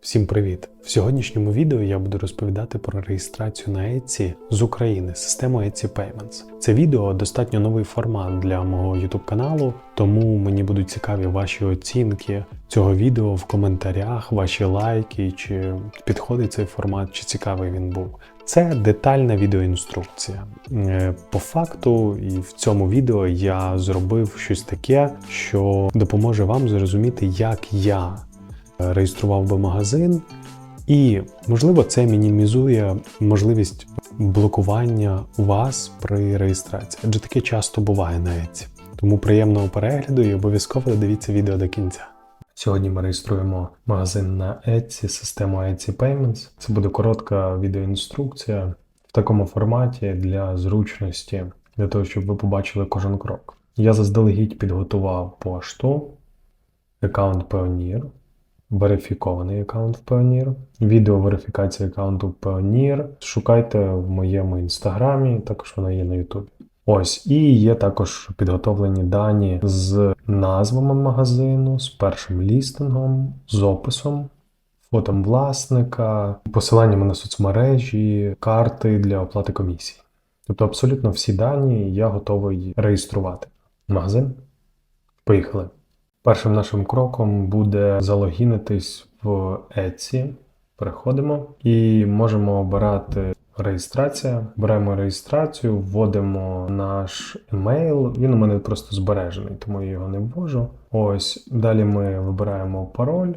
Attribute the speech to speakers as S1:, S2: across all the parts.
S1: Всім привіт! В сьогоднішньому відео я буду розповідати про реєстрацію на Etsy з України, систему Etsy Payments. Це відео достатньо новий формат для мого YouTube каналу, тому мені будуть цікаві ваші оцінки цього відео в коментарях, ваші лайки, чи підходить цей формат, чи цікавий він був. Це детальна відеоінструкція. Е, По факту, і в цьому відео я зробив щось таке, що допоможе вам зрозуміти, як я реєстрував би магазин, і можливо це мінімізує можливість блокування вас при реєстрації, адже таке часто буває на Etsy. Тому приємного перегляду і обов'язково дивіться відео до кінця. Сьогодні ми реєструємо магазин на Etsy, систему Etsy Payments. Це буде коротка відеоінструкція в такому форматі для зручності, для того, щоб ви побачили кожен крок. Я заздалегідь підготував пошту, аккаунт Payoneer, верифікований аккаунт в Payoneer, відео верифікації аккаунту в. Шукайте в моєму інстаграмі, також вона є на Ютубі. Ось, і є також підготовлені дані з назвами магазину, з першим лістингом, з описом, фотом власника, посиланнями на соцмережі, карти для оплати комісії. Тобто абсолютно всі дані я готовий реєструвати. Магазин. Поїхали. Першим нашим кроком буде залогінитись в Etsy. Переходимо і можемо обирати реєстрація. Беремо реєстрацію, вводимо наш емейл. Він у мене просто збережений, тому я його не ввожу. Ось далі ми вибираємо пароль.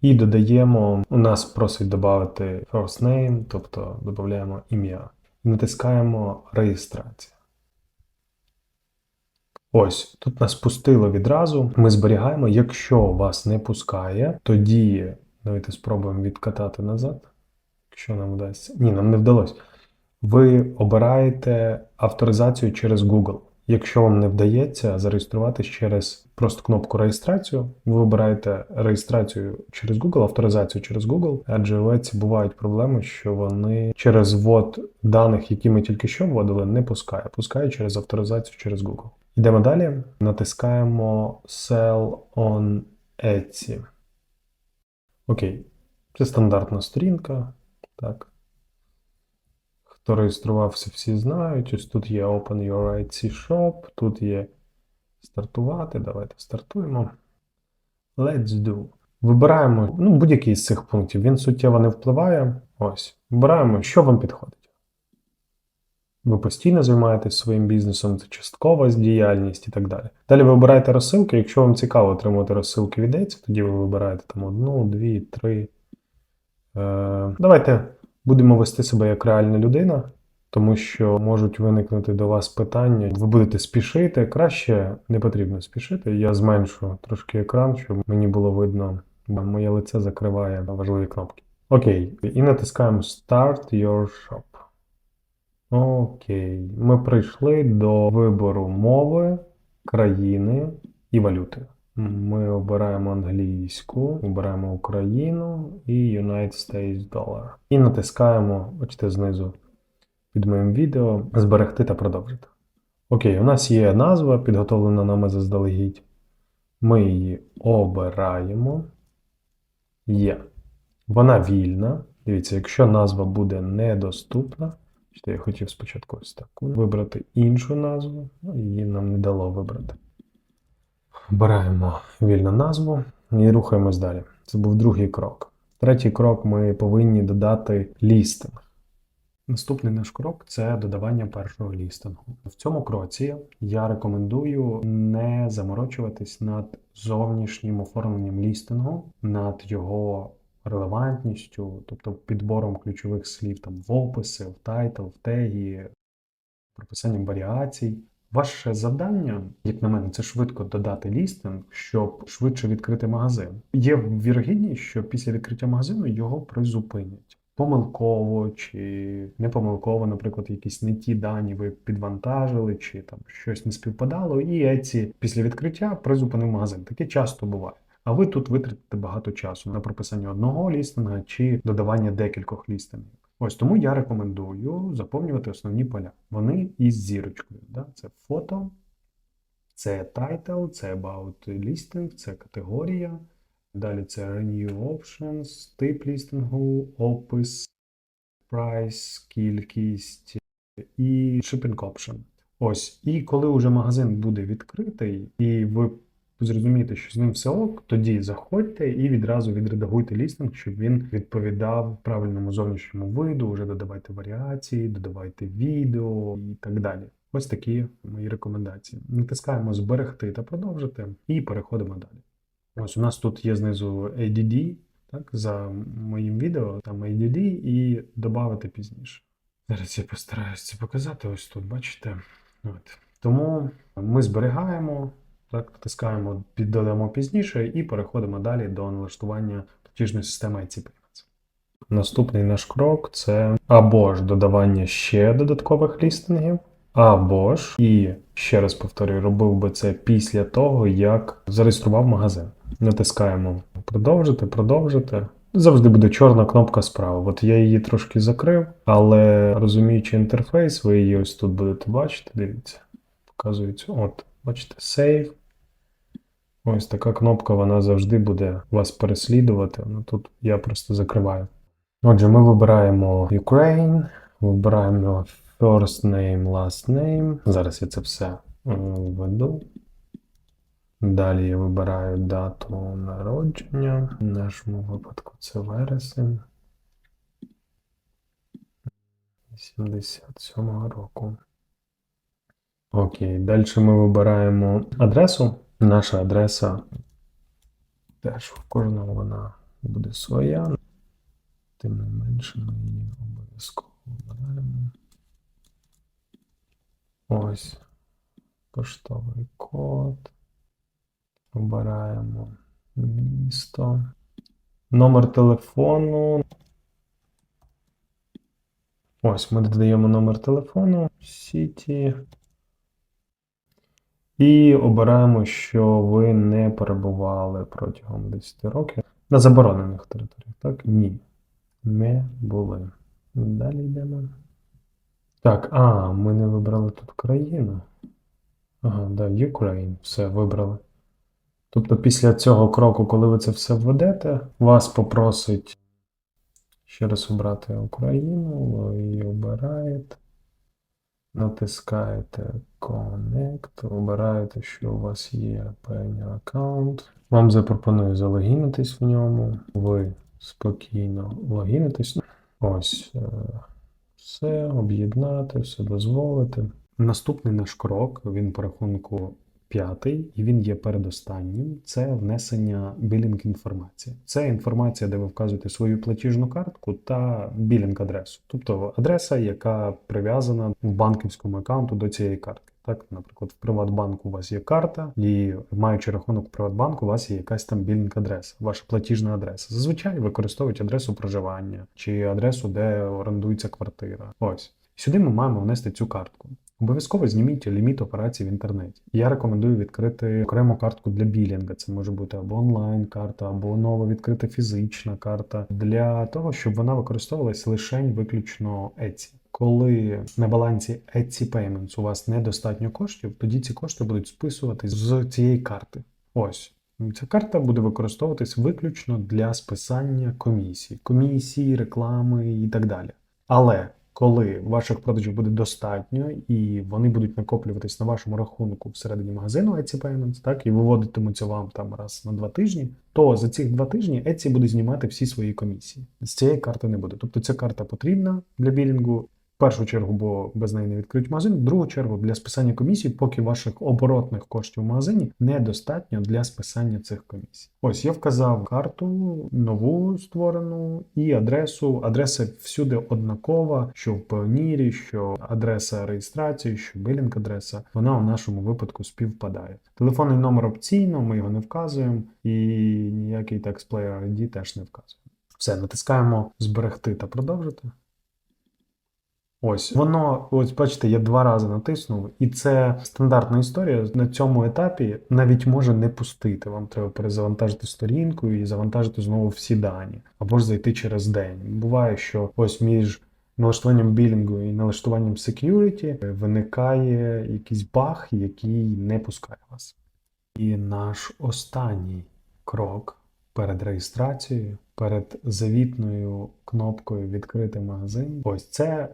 S1: І додаємо, у нас просить додати first name, тобто додаємо ім'я. Натискаємо реєстрація. Ось тут нас пустило відразу. Ми зберігаємо. Якщо вас не пускає, тоді давайте спробуємо відкатати назад. Якщо нам вдасться. Ні, нам не вдалося. Ви обираєте авторизацію через Google. Якщо вам не вдається зареєструватись через просто кнопку реєстрацію, ви вибираєте реєстрацію через Google, авторизацію через Google, адже в Etsy бувають проблеми, що вони через ввод даних, які ми тільки що вводили, не пускає. Пускає через авторизацію через Google. Йдемо далі. Натискаємо Sell on Etsy. Окей. Це стандартна сторінка. Так. Хто реєструвався, всі знають. Ось тут є Open Your Etsy Shop, тут є стартувати. Давайте стартуємо. Let's do. Вибираємо ну, будь-який з цих пунктів. Він суттєво не впливає. Ось. Вибираємо, що вам підходить. Ви постійно займаєтесь своїм бізнесом, це часткова діяльність і так далі. Далі ви обираєте розсилки. Якщо вам цікаво отримувати розсилки від Etsy, тоді ви вибираєте там одну, дві, три. Е, Давайте будемо вести себе як реальна людина, тому що можуть виникнути до вас питання. Ви будете спішити. Краще не потрібно спішити. Я зменшу трошки екран, щоб мені було видно, бо моє лице закриває важливі кнопки. Окей, і натискаємо Start Your Shop. Окей, ми прийшли до вибору мови, країни і валюти. Ми обираємо англійську, обираємо Україну і United States Dollar. І натискаємо, бачите, знизу під моїм відео зберегти та продовжити. Окей, у нас є назва, підготовлена нами заздалегідь. Ми її обираємо. Є. Вона вільна. Дивіться, якщо назва буде недоступна, я хотів спочатку ось таку вибрати іншу назву, її нам не дало вибрати. Обираємо вільну назву і рухаємось далі. Це був другий крок. Третій крок ми повинні додати лістинг. Наступний наш крок це додавання першого лістингу. В цьому кроці я рекомендую не заморочуватись над зовнішнім оформленням лістингу, над його релевантністю, тобто підбором ключових слів там в описи, в тайтл, в теги, прописанням варіацій. Ваше завдання, як на мене, це швидко додати лістинг, щоб швидше відкрити магазин. Є вірогідність, що після відкриття магазину його призупинять. Помилково чи не помилково, наприклад, якісь не ті дані ви підвантажили, чи там щось не співпадало, і Etsy після відкриття призупинив магазин. Таке часто буває. А ви тут витратите багато часу на прописання одного лістинга чи додавання декількох лістингів. Ось тому я рекомендую заповнювати основні поля. Вони із зірочкою. Да? Це фото, це title, це about listing, це категорія, Далі це Renew Options, тип лістингу, опис, прайс, кількість і shipping option. Ось. І коли вже магазин буде відкритий, і ви зрозумієте, що з ним все ок, тоді заходьте і відразу відредагуйте лістинг, щоб він відповідав правильному зовнішньому виду, вже додавайте варіації, додавайте відео і так далі. Ось такі мої рекомендації. Натискаємо зберегти та продовжити, і переходимо далі. Ось у нас тут є знизу ADD, так, за моїм відео, там ADD і додати пізніше. Зараз я постараюся це показати. Ось тут, бачите. От. Тому ми зберігаємо, так, натискаємо, додамо пізніше і переходимо далі до налаштування платіжної системи IC Payments. Наступний наш крок це або ж додавання ще додаткових лістингів, або ж, і ще раз повторюю, робив би це після того, як зареєстрував магазин. Натискаємо продовжити, продовжити. Завжди буде чорна кнопка справа. От я її трошки закрив, але розуміючи інтерфейс, ви її ось тут будете бачити. Дивіться, показується. От, бачите, Save. Ось така кнопка, вона завжди буде вас переслідувати. Ну тут я просто закриваю. Отже, ми вибираємо Ukraine, вибираємо first name, last name. Зараз я це все е, введу. Далі я вибираю дату народження. В нашому випадку це вересень 87-го року. Окей, далі ми вибираємо адресу. Наша адреса теж в кожного вона буде своя. Тим не менше ми її обов'язково вибираємо. Ось поштовий код. Обираємо місто. Номер телефону. Ось ми додаємо номер телефону Сіті. І обираємо, що ви не перебували протягом 10 років на заборонених територіях. Так? Ні. Не були. Далі йдемо. Так, а, ми не вибрали тут країну. Ага, да, Ukraine. Все, вибрали. Тобто після цього кроку, коли ви це все введете, вас попросить ще раз обрати Україну, ви її обираєте, натискаєте Connect, обираєте, що у вас є певний аккаунт. Вам запропоную залогінитись в ньому, ви спокійно логінитесь. Ось е, все, об'єднати, все дозволити. Наступний наш крок, він по рахунку п'ятий, і він є передостаннім. Це внесення білінг інформації. Це інформація, де ви вказуєте свою платіжну картку та білінг адресу, тобто адреса, яка прив'язана в банківському аккаунту до цієї картки. Так, наприклад, в Приватбанку у вас є карта, і маючи рахунок в Приватбанку, у вас є якась там білінг адреса, ваша платіжна адреса. Зазвичай використовують адресу проживання чи адресу, де орендується квартира. Ось сюди ми маємо внести цю картку. Обов'язково зніміть ліміт операцій в інтернеті. Я рекомендую відкрити окрему картку для білінга. Це може бути або онлайн-карта, або нова відкрита фізична карта для того, щоб вона використовувалась лише виключно Etsy. Коли на балансі Etsy Payments у вас недостатньо коштів, тоді ці кошти будуть списуватись з цієї карти. Ось. Ця карта буде використовуватись виключно для списання комісій, комісії, реклами і так далі. Але коли ваших продажів буде достатньо і вони будуть накоплюватись на вашому рахунку всередині магазину Etsy Payments, так, і виводитимуться вам там раз на два тижні, то за ці два тижні Etsy буде знімати всі свої комісії. З цієї карти не буде. Тобто ця карта потрібна для білінгу. Першу чергу, бо без неї не відкриють магазин, в другу чергу для списання комісій, поки ваших оборотних коштів в магазині недостатньо для списання цих комісій. Ось я вказав карту, нову створену і адресу. Адреса всюди однакова, що в Піонірі, що адреса реєстрації, що білінг адреса. Вона в нашому випадку співпадає. Телефонний номер опційно, ми його не вказуємо, і ніякий TaxPlayer ID теж не вказуємо. Все, натискаємо зберегти та продовжити. Ось воно, ось бачите, я два рази натиснув, і це стандартна історія. На цьому етапі навіть може не пустити. Вам треба перезавантажити сторінку і завантажити знову всі дані, або ж зайти через день. Буває, що ось між налаштуванням білінгу і налаштуванням security виникає якийсь баг, який не пускає вас. І наш останній крок перед реєстрацією, перед завітною кнопкою Відкрити магазин. Ось це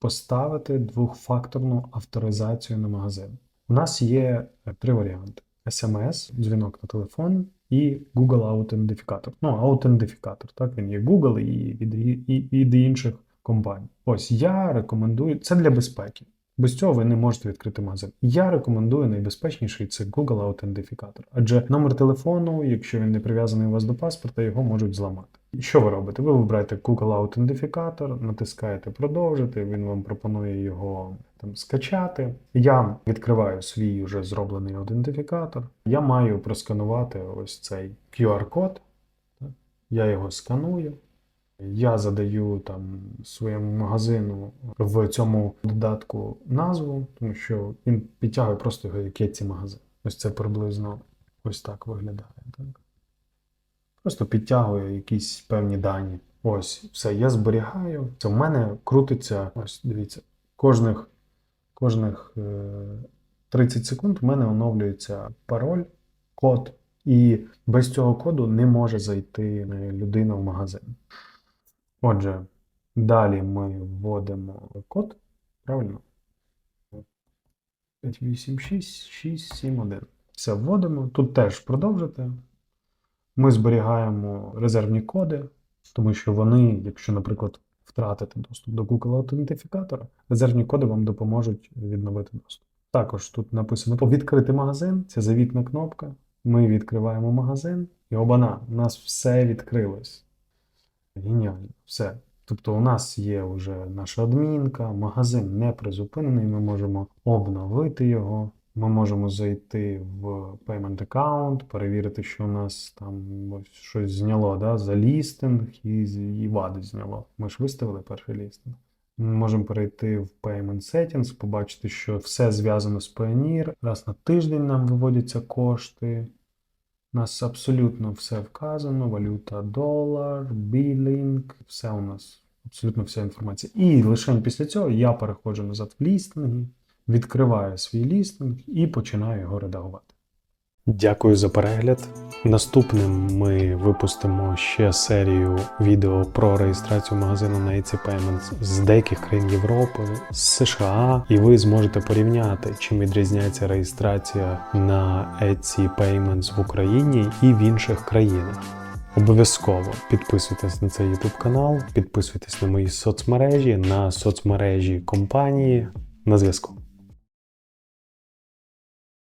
S1: поставити двохфакторну авторизацію на магазин. У нас є е, три варіанти: SMS, дзвінок на телефон і Google аутентифікатор. Ну, аутентифікатор, так він є Google і від, і від інших компаній. Ось я рекомендую це для безпеки. Без цього ви не можете відкрити магазин. Я рекомендую найбезпечніший це Google аутентифікатор. Адже номер телефону, якщо він не прив'язаний у вас до паспорта, його можуть зламати. Що ви робите? Ви вибираєте Google аутентифікатор, натискаєте продовжити, він вам пропонує його там скачати. Я відкриваю свій вже зроблений аутентифікатор. Я маю просканувати ось цей QR-код. Я його сканую. Я задаю там своєму магазину в цьому додатку назву, тому що він підтягує просто його як Etsy магазин. Ось це приблизно ось так виглядає. Просто підтягує якісь певні дані. Ось, все, я зберігаю. Це в мене крутиться, ось дивіться, кожних, кожних е, 30 секунд в мене оновлюється пароль, код, і без цього коду не може зайти е, людина в магазин. Отже, далі ми вводимо код, правильно? 586-671. Все вводимо. Тут теж продовжити. Ми зберігаємо резервні коди, тому що вони, якщо, наприклад, втратити доступ до Google аутентифікатора, резервні коди вам допоможуть відновити доступ. Також тут написано відкрити магазин, це завітна кнопка. Ми відкриваємо магазин, і обана, у нас все відкрилось. Геніально, все. Тобто у нас є вже наша адмінка, магазин не призупинений, ми можемо обновити його. Ми можемо зайти в Payment Account, перевірити, що у нас там ось щось зняло да, за лістинг і, і вади зняло. Ми ж виставили перший лістинг. Ми можемо перейти в Payment Settings, побачити, що все зв'язано з Payoneer. Раз на тиждень нам виводяться кошти. У нас абсолютно все вказано: валюта, долар, білінг, все у нас, абсолютно вся інформація. І лише після цього я переходжу назад в лістинги, відкриваю свій лістинг і починаю його редагувати. Дякую за перегляд. Наступним ми випустимо ще серію відео про реєстрацію магазину на Etsy Payments з деяких країн Європи, з США, і ви зможете порівняти, чим відрізняється реєстрація на Etsy Payments в Україні і в інших країнах. Обов'язково підписуйтесь на цей YouTube канал, підписуйтесь на мої соцмережі, на соцмережі компанії. На зв'язку.